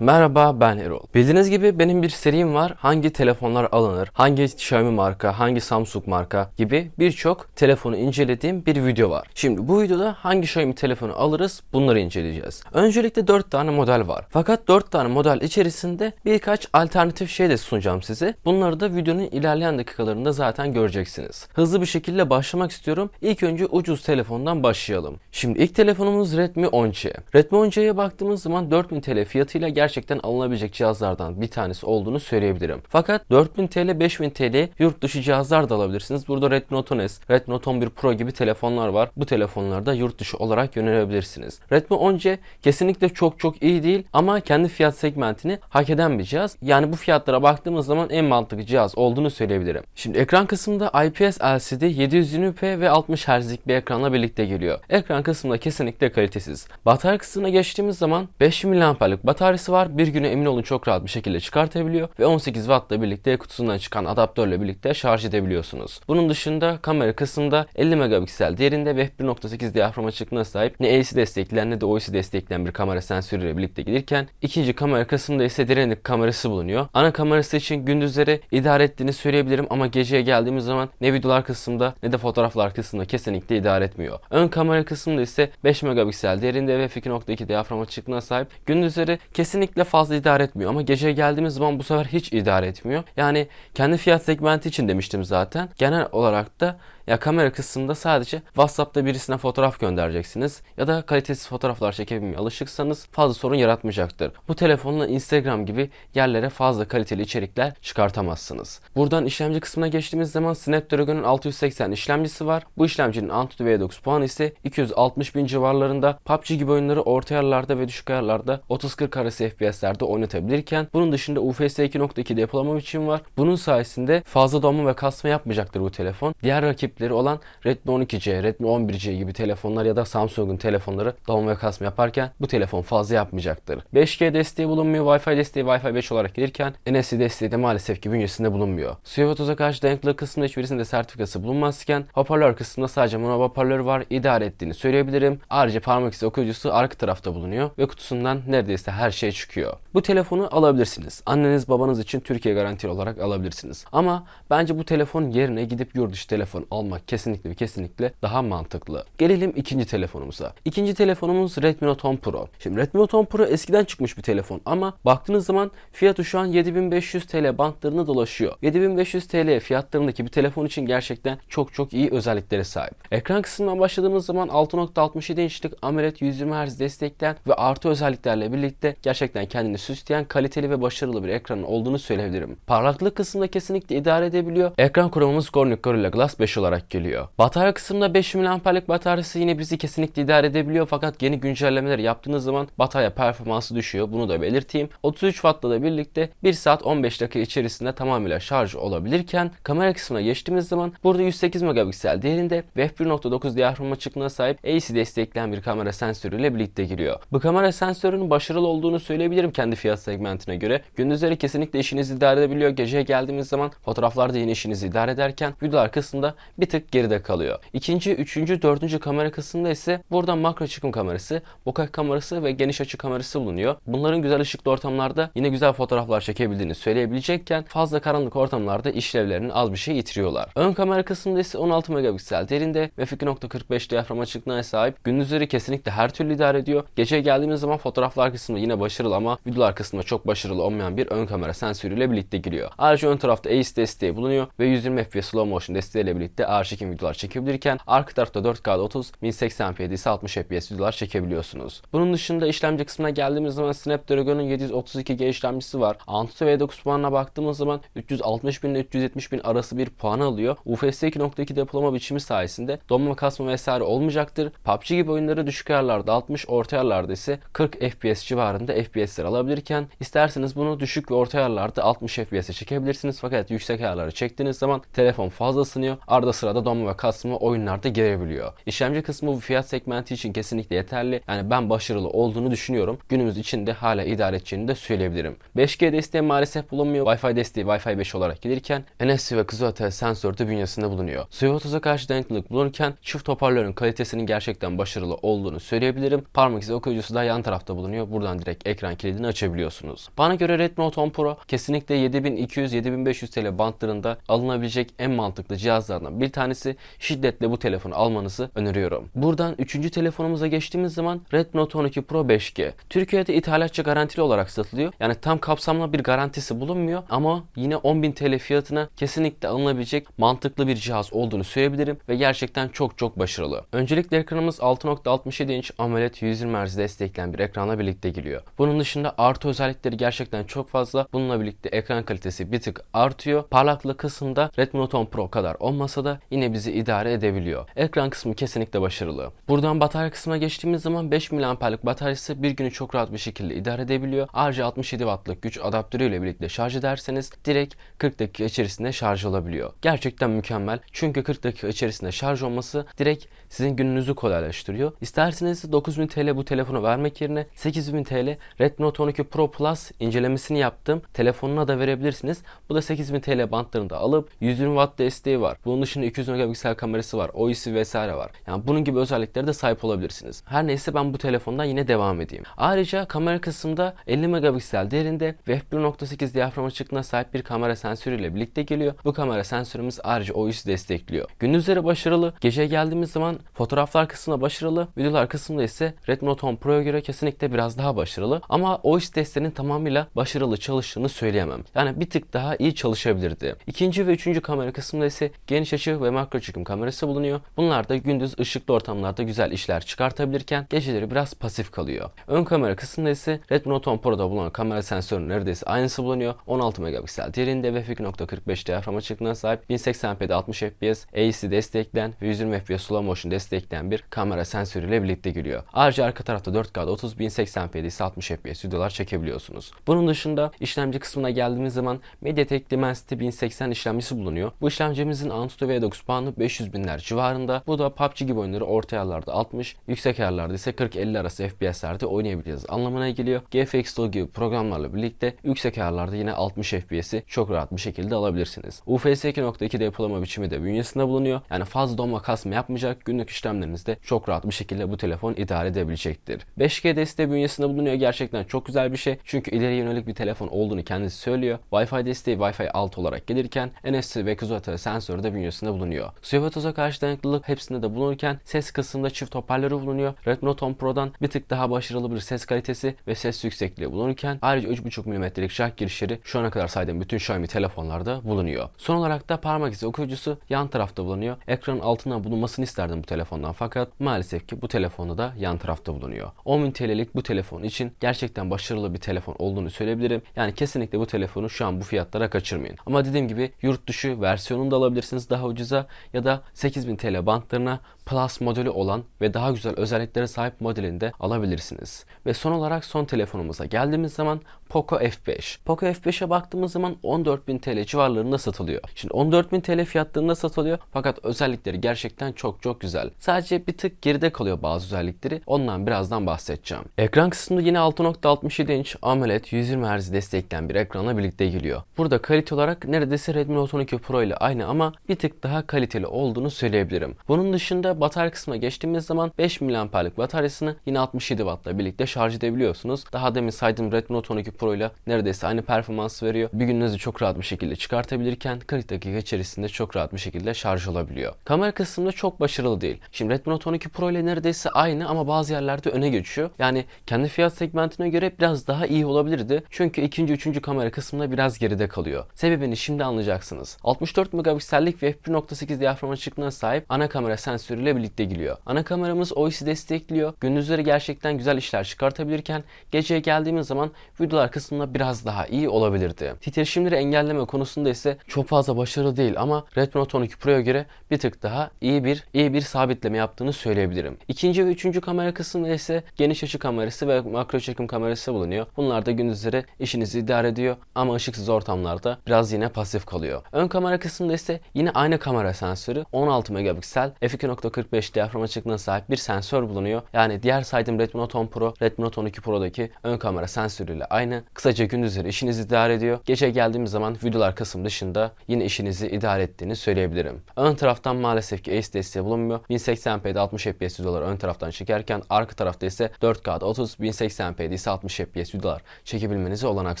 Merhaba ben Erol. Bildiğiniz gibi benim bir serim var. Hangi telefonlar alınır, hangi Xiaomi marka, hangi Samsung marka gibi birçok telefonu incelediğim bir video var. Şimdi bu videoda hangi Xiaomi telefonu alırız bunları inceleyeceğiz. Öncelikle 4 tane model var. Fakat 4 tane model içerisinde birkaç alternatif şey de sunacağım size. Bunları da videonun ilerleyen dakikalarında zaten göreceksiniz. Hızlı bir şekilde başlamak istiyorum. İlk önce ucuz telefondan başlayalım. Şimdi ilk telefonumuz Redmi 10C. Redmi 10C'ye baktığımız zaman 4000 TL fiyatıyla gerçekten alınabilecek cihazlardan bir tanesi olduğunu söyleyebilirim. Fakat 4000 TL 5000 TL yurt dışı cihazlar da alabilirsiniz. Burada Redmi Note S, Redmi Note 11 Pro gibi telefonlar var. Bu telefonlarda yurt dışı olarak yönelebilirsiniz. Redmi 10C kesinlikle çok çok iyi değil ama kendi fiyat segmentini hak eden bir cihaz. Yani bu fiyatlara baktığımız zaman en mantıklı cihaz olduğunu söyleyebilirim. Şimdi ekran kısmında IPS LCD 720p ve 60 Hz'lik bir ekranla birlikte geliyor. Ekran kısmında kesinlikle kalitesiz. Batarya kısmına geçtiğimiz zaman 5000 mAh'lik bataryası var. Bir güne emin olun çok rahat bir şekilde çıkartabiliyor ve 18 Watt'la birlikte kutusundan çıkan adaptörle birlikte şarj edebiliyorsunuz. Bunun dışında kamera kısmında 50 megapiksel değerinde ve f1.8 diyafram açıklığına sahip ne AC destekleyen ne de OIS destekleyen bir kamera sensörüyle birlikte gelirken ikinci kamera kısmında ise derinlik kamerası bulunuyor. Ana kamerası için gündüzleri idare ettiğini söyleyebilirim ama geceye geldiğimiz zaman ne videolar kısmında ne de fotoğraflar kısmında kesinlikle idare etmiyor. Ön kamera kısmında ise 5 megapiksel değerinde ve f2.2 diyafram açıklığına sahip. Gündüzleri kesinlikle fazla idare etmiyor ama geceye geldiğimiz zaman bu sefer hiç idare etmiyor. Yani kendi fiyat segmenti için demiştim zaten. Genel olarak da ya kamera kısmında sadece WhatsApp'ta birisine fotoğraf göndereceksiniz ya da kalitesiz fotoğraflar çekebilmeye alışıksanız fazla sorun yaratmayacaktır. Bu telefonla Instagram gibi yerlere fazla kaliteli içerikler çıkartamazsınız. Buradan işlemci kısmına geçtiğimiz zaman Snapdragon'un 680 işlemcisi var. Bu işlemcinin Antutu V9 puanı ise 260 bin civarlarında. PUBG gibi oyunları orta ayarlarda ve düşük ayarlarda 30-40 arası FPS'lerde oynatabilirken bunun dışında UFS 2.2 depolama biçimi var. Bunun sayesinde fazla donma ve kasma yapmayacaktır bu telefon. Diğer rakipleri olan Redmi 12C, Redmi 11C gibi telefonlar ya da Samsung'un telefonları donma ve kasma yaparken bu telefon fazla yapmayacaktır. 5G desteği bulunmuyor, Wi-Fi desteği Wi-Fi 5 olarak gelirken NFC desteği de maalesef ki bünyesinde bulunmuyor. Toza karşı dayanıklılık kısmında hiçbirisinde sertifikası bulunmazken hoparlör kısmında sadece mono hoparlör var idare ettiğini söyleyebilirim. Ayrıca parmak izi okuyucusu arka tarafta bulunuyor ve kutusundan neredeyse her şey çıkıyor. Bu telefonu alabilirsiniz. Anneniz babanız için Türkiye garantili olarak alabilirsiniz. Ama bence bu telefon yerine gidip yurt dışı telefon almak kesinlikle ve kesinlikle daha mantıklı. Gelelim ikinci telefonumuza. İkinci telefonumuz Redmi Note 10 Pro. Şimdi Redmi Note 10 Pro eskiden çıkmış bir telefon ama baktığınız zaman fiyatı şu an 7500 TL bantlarını dolaşıyor. 7500 TL fiyatlarındaki bir telefon için gerçekten çok çok iyi özelliklere sahip. Ekran kısmından başladığımız zaman 6.67 inçlik AMOLED 120 Hz destekleyen ve artı özelliklerle birlikte gerçekten kendini süsleyen kaliteli ve başarılı bir ekran olduğunu söyleyebilirim. Parlaklık kısmında kesinlikle idare edebiliyor. Ekran kurumumuz Corning Gorilla Glass 5 olarak geliyor. Batarya kısmında 5000 mAh'lik bataryası yine bizi kesinlikle idare edebiliyor fakat yeni güncellemeler yaptığınız zaman batarya performansı düşüyor. Bunu da belirteyim. 33 Watt'la da birlikte 1 saat 15 dakika içerisinde tamamıyla şarj olabilirken kamera kısmına geçtiğimiz zaman burada 108 megapiksel değerinde ve f1.9 diyafram açıklığına sahip AC destekleyen bir kamera sensörüyle birlikte giriyor. Bu kamera sensörünün başarılı olduğunu söyleyebilirim kendi fiyat segmentine göre. Gündüzleri kesinlikle işinizi idare edebiliyor. Geceye geldiğimiz zaman fotoğraflarda yine işinizi idare ederken videolar kısmında bir tık geride kalıyor. İkinci, üçüncü, dördüncü kamera kısmında ise burada makro çıkım kamerası, bokeh kamerası ve geniş açı kamerası bulunuyor. Bunların güzel ışıklı ortamlarda yine güzel fotoğraflar çekebildiğini söyleyebilecekken fazla karanlık ortamlarda işlevlerini az bir şey yitiriyorlar. Ön kamera kısmında ise 16 megapiksel derinde ve f2.45 diyafram açıklığına sahip. Gündüzleri kesinlikle her türlü idare ediyor. Gece geldiğimiz zaman fotoğraflar kısmında yine başarılı ama videolar kısmında çok başarılı olmayan bir ön kamera sensörüyle birlikte giriyor. Ayrıca ön tarafta AIS desteği bulunuyor ve 120 FPS slow motion desteğiyle birlikte ağır çekim videolar çekebilirken arka tarafta 4K'da 30, 1080p'de ise 60 FPS videolar çekebiliyorsunuz. Bunun dışında işlemci kısmına geldiğimiz zaman Snapdragon'un 732G işlemcisi var. Antutu V9 puanına baktığımız zaman 360 bin ile 370 bin arası bir puan alıyor. UFS 2.2 depolama biçimi sayesinde donma kasma vesaire olmayacaktır. PUBG gibi oyunları düşük ayarlarda 60, orta ayarlarda ise 40 FPS civarında FPS'ler alabilirken isterseniz bunu düşük ve orta ayarlarda 60 FPS'e çekebilirsiniz fakat yüksek ayarlara çektiğiniz zaman telefon fazla ısınıyor. Arada sırada donma ve kasma oyunlarda girebiliyor. İşlemci kısmı bu fiyat segmenti için kesinlikle yeterli. Yani ben başarılı olduğunu düşünüyorum. Günümüz için de hala idare edeceğini de söyleyebilirim. 5G desteği maalesef bulunmuyor. Wi-Fi desteği Wi-Fi 5 olarak gelirken NFC ve kızılötesi sensör de bünyesinde bulunuyor. Suya karşı dayanıklılık bulunurken çift hoparlörün kalitesinin gerçekten başarılı olduğunu söyleyebilirim. Parmak izi okuyucusu da yan tarafta bulunuyor. Buradan direkt ekran kilidini açabiliyorsunuz. Bana göre Redmi Note 10 Pro kesinlikle 7200-7500 TL bantlarında alınabilecek en mantıklı cihazlardan bir tanesi. Şiddetle bu telefonu almanızı öneriyorum. Buradan 3. telefonumuza geçtiğimiz zaman Redmi Note 12 Pro 5G. Türkiye'de ithalatçı garantili olarak satılıyor. Yani tam kapsamlı bir garantisi bulunmuyor ama yine 10.000 TL fiyatına kesinlikle alınabilecek mantıklı bir cihaz olduğunu söyleyebilirim ve gerçekten çok çok başarılı. Öncelikle ekranımız 6.67 inç AMOLED 120 Hz destekleyen bir ekranla birlikte geliyor. Bunun dışında artı özellikleri gerçekten çok fazla. Bununla birlikte ekran kalitesi bir tık artıyor. Parlaklık kısmında Redmi Note 10 Pro kadar olmasa da yine bizi idare edebiliyor. Ekran kısmı kesinlikle başarılı. Buradan batarya kısmına geçtiğimiz zaman 5 mAh'lik bataryası bir günü çok rahat bir şekilde idare edebiliyor. Ayrıca 67 Watt'lık güç adaptörüyle birlikte şarj ederseniz direkt 40 dakika içerisinde şarj olabiliyor. Gerçekten mükemmel. Çünkü 40 dakika içerisinde şarj olması direkt sizin gününüzü kolaylaştırıyor. İsterseniz 9000 TL bu telefonu vermek yerine 8000 TL Redmi Note 12 Pro Plus incelemesini yaptım. Telefonuna da verebilirsiniz. Bu da 8000 TL bantlarında alıp 120 Watt desteği var. Bunun dışında 200 megapiksel kamerası var. OIS'i vesaire var. Yani bunun gibi özelliklere de sahip olabilirsiniz. Her neyse ben bu telefondan yine devam edeyim. Ayrıca kamera kısmında 50 megapiksel değerinde ve f1.8 diyafram açıklığına sahip bir kamera sensörüyle birlikte geliyor. Bu kamera sensörümüz ayrıca OIS'i destekliyor. Gündüzleri başarılı. Gece geldiğimiz zaman fotoğraflar kısmında başarılı. Videolar kısmında ise Redmi Note 10 Pro'ya göre kesinlikle biraz daha başarılı. Ama OIS testlerinin tamamıyla başarılı çalıştığını söyleyemem. Yani bir tık daha iyi çalışabilirdi. İkinci ve üçüncü kamera kısmında ise geniş açı ve makro çekim kamerası bulunuyor. Bunlar da gündüz ışıklı ortamlarda güzel işler çıkartabilirken geceleri biraz pasif kalıyor. Ön kamera kısmında ise Redmi Note 10 Pro'da bulunan kamera sensörünün neredeyse aynısı bulunuyor. 16 megapiksel derinde ve f2.45 diyafram açıklığına sahip 1080p'de 60 fps, AAC destekleyen ve 120 fps slow motion destekleyen bir kamera sensörüyle birlikte geliyor. Ayrıca arka tarafta 4K'da 30 1080p'de ise 60 fps videolar çekebiliyorsunuz. Bunun dışında işlemci kısmına geldiğimiz zaman MediaTek Dimensity 1080 işlemcisi bulunuyor. Bu işlemcimizin Antutu V9 puanı 500 binler civarında. Bu da PUBG gibi oyunları orta ayarlarda 60, yüksek ayarlarda ise 40-50 arası FPS'lerde oynayabiliriz anlamına geliyor. GFX Tool gibi programlarla birlikte yüksek ayarlarda yine 60 FPS'i çok rahat bir şekilde alabilirsiniz. UFS 2.2 depolama biçimi de bünyesinde bulunuyor. Yani fazla donma kasma yapmayacak. Günlük işlemlerinizde çok rahat bir şekilde bu telefon idare edebilecektir. 5G desteği bünyesinde bulunuyor. Gerçekten çok güzel bir şey. Çünkü ileri yönelik bir telefon olduğunu kendisi söylüyor. Wi-Fi desteği Wi-Fi 6 olarak gelirken NFC ve kızılötesi sensörü de bünyesinde bulunuyor. Suya ve toza karşı dayanıklılık hepsinde de bulunurken ses kısmında çift hoparlörü bulunuyor. Redmi Note 10 Pro'dan bir tık daha başarılı bir ses kalitesi ve ses yüksekliği bulunurken ayrıca 3.5 mm'lik jack girişleri şu ana kadar saydığım bütün Xiaomi telefonlarda bulunuyor. Son olarak da parmak izi okuyucusu yan tarafta bulunuyor. Ekranın altına bulunmasını isterdim bu telefondan fakat maalesef ki bu telefonda da yan tarafta bulunuyor. 10.000 TL'lik bu telefon için gerçekten başarılı bir telefon olduğunu söyleyebilirim. Yani kesinlikle bu telefonu şu an bu fiyatlara kaçırmayın. Ama dediğim gibi yurt dışı versiyonunu da alabilirsiniz daha ucuza ya da 8000 TL bantlarına Plus modeli olan ve daha güzel özelliklere sahip modelini de alabilirsiniz. Ve son olarak son telefonumuza geldiğimiz zaman Poco F5. Poco F5'e baktığımız zaman 14.000 TL civarlarında satılıyor. Şimdi 14.000 TL fiyatlarında satılıyor fakat özellikleri gerçekten çok çok güzel. Sadece bir tık geride kalıyor bazı özellikleri. Ondan birazdan bahsedeceğim. Ekran kısmında yine 6.67 inç AMOLED 120 Hz destekleyen bir ekranla birlikte geliyor. Burada kalite olarak neredeyse Redmi Note 12 Pro ile aynı ama bir tık daha kaliteli olduğunu söyleyebilirim. Bunun dışında batarya kısmına geçtiğimiz zaman 5 mAh'lik bataryasını yine 67 Watt'la birlikte şarj edebiliyorsunuz. Daha demin saydığım Redmi Note 12 Pro ile neredeyse aynı performans veriyor. Bir gününüzü çok rahat bir şekilde çıkartabilirken 40 dakika içerisinde çok rahat bir şekilde şarj olabiliyor. Kamera kısmında çok başarılı değil. Şimdi Redmi Note 12 Pro ile neredeyse aynı ama bazı yerlerde öne geçiyor. Yani kendi fiyat segmentine göre biraz daha iyi olabilirdi. Çünkü ikinci, üçüncü kamera kısmında biraz geride kalıyor. Sebebini şimdi anlayacaksınız. 64 megapiksellik ve f1.8 diyafram açıklığına sahip ana kamera sensörüyle birlikte geliyor. Ana kameramız OIS'i destekliyor. Gündüzleri gerçekten güzel işler çıkartabilirken geceye geldiğimiz zaman videolar kısmında biraz daha iyi olabilirdi. Titreşimleri engelleme konusunda ise çok fazla başarılı değil ama Redmi Note 12 Pro'ya göre bir tık daha iyi bir iyi bir sabitleme yaptığını söyleyebilirim. İkinci ve üçüncü kamera kısmında ise geniş açı kamerası ve makro çekim kamerası bulunuyor. Bunlar da gündüzleri işinizi idare ediyor ama ışıksız ortamlarda biraz yine pasif kalıyor. Ön kamera kısmında ise yine aynı kamera sensörü 16 megapiksel f2.45 diyafram açıklığına sahip bir sensör bulunuyor. Yani diğer saydığım Redmi Note 10 Pro, Redmi Note 12 Pro'daki ön kamera sensörüyle aynı. Kısaca gündüzleri işinizi idare ediyor. Gece geldiğimiz zaman videolar kısım dışında yine işinizi idare ettiğini söyleyebilirim. Ön taraftan maalesef ki Ace desteği bulunmuyor. 1080p'de 60 fps videoları ön taraftan çekerken arka tarafta ise 4K'da 30, 1080p'de ise 60 fps videolar çekebilmenize olanak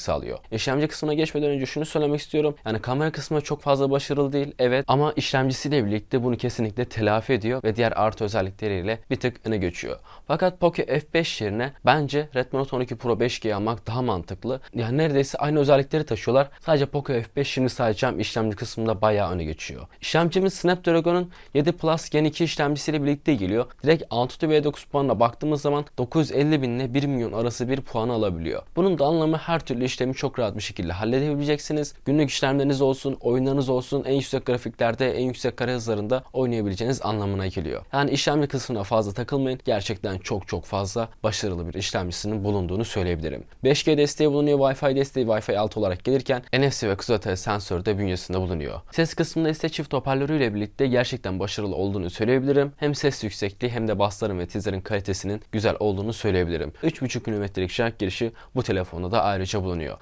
sağlıyor. İşlemci kısmına geçmeden önce şunu söylemek istiyorum. Yani kamera kısmı çok fazla başarılı değil. Evet ama işlemcisiyle birlikte bunu kesinlikle telafi ediyor ve diğer artı özellikleriyle bir tık öne geçiyor. Fakat Poco F5 yerine bence Redmi Note 12 Pro 5G almak daha mantıklı. Yani neredeyse aynı özellikleri taşıyorlar. Sadece Poco F5 şimdi sayacağım işlemci kısmında bayağı öne geçiyor. İşlemcimiz Snapdragon'un 7 Plus Gen 2 işlemcisiyle birlikte geliyor. Direkt Antutu V9 puanına baktığımız zaman 950 bin ile 1 milyon arası bir puan alabiliyor. Bunun da anlamı her türlü işlemi çok rahat bir şekilde halledebileceksiniz. Günlük işlemleriniz olsun, oyunlarınız olsun en yüksek grafiklerde, en yüksek kare hızlarında oynayabileceğiniz anlamına geliyor. Yani işlemci kısmına fazla takılmayın. Gerçekten çok çok fazla başarılı bir işlemcisinin bulunduğunu söyleyebilirim. 5G desteği bulunuyor, Wi-Fi desteği Wi-Fi 6 olarak gelirken NFC ve kızılöteli sensör de bünyesinde bulunuyor. Ses kısmında ise çift hoparlörüyle birlikte gerçekten başarılı olduğunu söyleyebilirim. Hem ses yüksekliği hem de bassların ve tizlerin kalitesinin güzel olduğunu söyleyebilirim. 3.5 mm'lik jack girişi bu telefonda da ayrıca bulunuyor.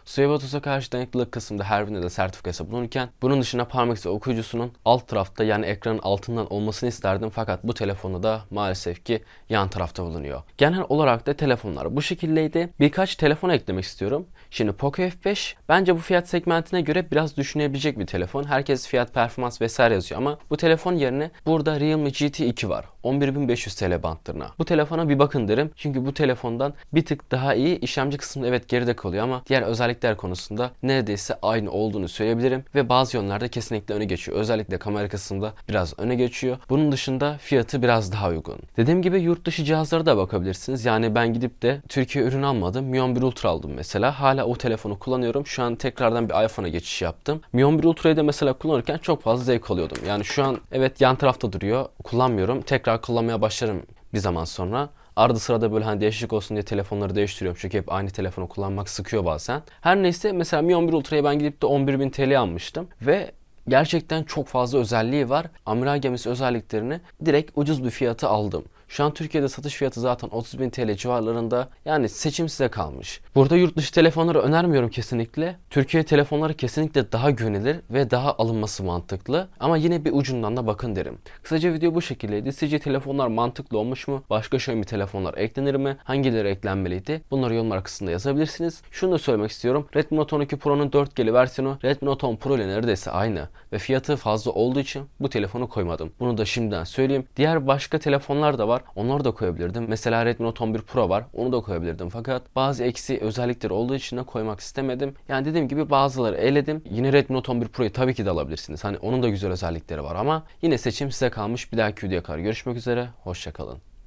Tuza karşı dayanıklılık kısmında her birinde de sertifikası bulunurken bunun dışında parmak izi okuyucusunun alt tarafta yani ekranın altından olmasını isterdim fakat bu telefonda da maalesef ki yan tarafta bulunuyor. Genel olarak da telefonlar bu şekildeydi. Birkaç telefon eklemek istiyorum. Şimdi Poco F5 bence bu fiyat segmentine göre biraz düşünebilecek bir telefon. Herkes fiyat performans vesaire yazıyor ama bu telefon yerine burada Realme GT2 var. 11.500 TL bantlarına. Bu telefona bir bakın derim. Çünkü bu telefondan bir tık daha iyi. İşlemci kısmında evet geride kalıyor ama diğer özellikler konusunda neredeyse aynı olduğunu söyleyebilirim. Ve bazı yönlerde kesinlikle öne geçiyor. Özellikle kamera kısmında biraz öne geçiyor. Bunun dışında fiyatı biraz daha uygun. Dediğim gibi yurt dışı cihazlara da bakabilirsiniz. Yani ben gidip de Türkiye ürün almadım. Mion 1 Ultra aldım mesela. Hala o telefonu kullanıyorum. Şu an tekrardan bir iPhone'a geçiş yaptım. Mion 1 Ultra'yı da mesela kullanırken çok fazla zevk alıyordum. Yani şu an evet yan tarafta duruyor. Kullanmıyorum. Tekrar kullanmaya başlarım bir zaman sonra. Arada sırada böyle hani değişiklik olsun diye telefonları değiştiriyorum. Çünkü hep aynı telefonu kullanmak sıkıyor bazen. Her neyse mesela Mi 11 Ultra'yı ben gidip de 11.000 TL almıştım. Ve gerçekten çok fazla özelliği var. Amiral gemisi özelliklerini direkt ucuz bir fiyata aldım. Şu an Türkiye'de satış fiyatı zaten 30.000 TL civarlarında. Yani seçim size kalmış. Burada yurt dışı telefonları önermiyorum kesinlikle. Türkiye telefonları kesinlikle daha güvenilir ve daha alınması mantıklı. Ama yine bir ucundan da bakın derim. Kısaca video bu şekildeydi. Sizce telefonlar mantıklı olmuş mu? Başka Xiaomi telefonlar eklenir mi? Hangileri eklenmeliydi? Bunları yorumlar kısmında yazabilirsiniz. Şunu da söylemek istiyorum. Redmi Note 12 Pro'nun 4G'li versiyonu Redmi Note 10 Pro ile neredeyse aynı. Ve fiyatı fazla olduğu için bu telefonu koymadım. Bunu da şimdiden söyleyeyim. Diğer başka telefonlar da var. Onları da koyabilirdim. Mesela Redmi Note 11 Pro var. Onu da koyabilirdim. Fakat bazı eksi özellikleri olduğu için de koymak istemedim. Yani dediğim gibi bazıları eledim. Yine Redmi Note 11 Pro'yu tabii ki de alabilirsiniz. Hani onun da güzel özellikleri var ama yine seçim size kalmış. Bir dahaki videoya kadar görüşmek üzere. Hoşçakalın.